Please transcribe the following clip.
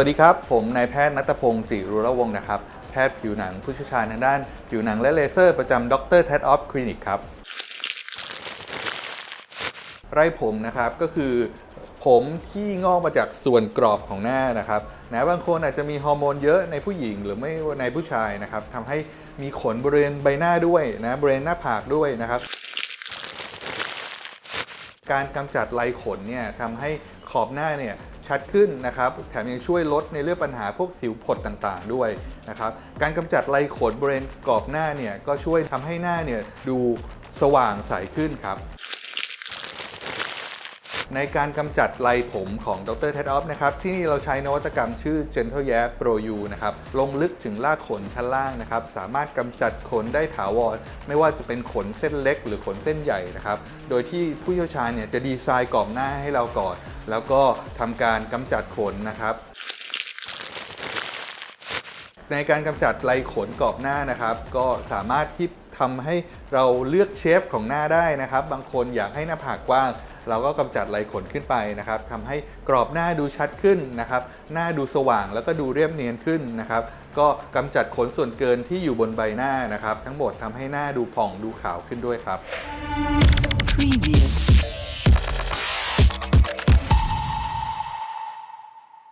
วัสดีครับ ผมนายแพทย์นัตพงศ์จิรุรวงศ์นะครับ แพทย์ผิวหนังผู้เชี่ยวชาญทางด้านผิวหนังและเลเซอร์ประจำดรแทดออฟคลินิกครับ ไรผมนะครับก็คือผมที่งอกมาจากส่วนกรอบของหน้านะครับนะบางคนอาจจะมีฮอร์โมนเยอะในผู้หญิงหรือไม่ในผู้ชายนะครับทำให้มีขนบริเวณใบหน้าด้วยนะบริเวณหน้าผากด้วยนะครับ การกำจัดไรขนเนี่ยทำให้ขอบหน้าเนี่ยชัดขึ้นนะครับแถมยังช่วยลดในเรื่องปัญหาพวกสิวผดต่างๆด้วยนะครับการกำจัดไรขนบริเวณกรอบหน้าเนี่ยก็ช่วยทำให้หน้าเนี่ยดูสว่างใสขึ้นครับ ในการกำจัดไรผมของดร t ท d อ f นะครับที่นี่เราใช้นวัตกรรมชื่อ Gentle y a p Pro U นะครับลงลึกถึงรากขนชั้นล่างนะครับสามารถกำจัดขนได้ถาวร ไม่ว่าจะเป็นขนเส้นเล็ก หรือขนเส้นใหญ่นะครับโดยที่ผู้เชี่ยวชาญเนี่ยจะดีไซน์กรอบหน้าให้เราก่อน แล้วก็ทำการกำจัดขนนะครับในการกำจัดไรขนกรอบหน้านะครับ ก็สามารถที่ทำให้เราเลือกเชฟของหน้าได้นะครับ บางคนอยากให้หน้าผากกว้าง เราก็กำจัดไรขนขึ้นไปนะครับทำให้กรอบหน้าดูชัดขึ้นนะครับ หน้าดูสว่างแล้วก็ดูเรียบเนียนขึ้นนะครับ ก็กำจัดขนส่วนเกินที่อยู่บนใบหน้านะครับ ทั้งหมดทำให้หน้าดูผ่องดูขาวขึ้นด้วยครับ Previous.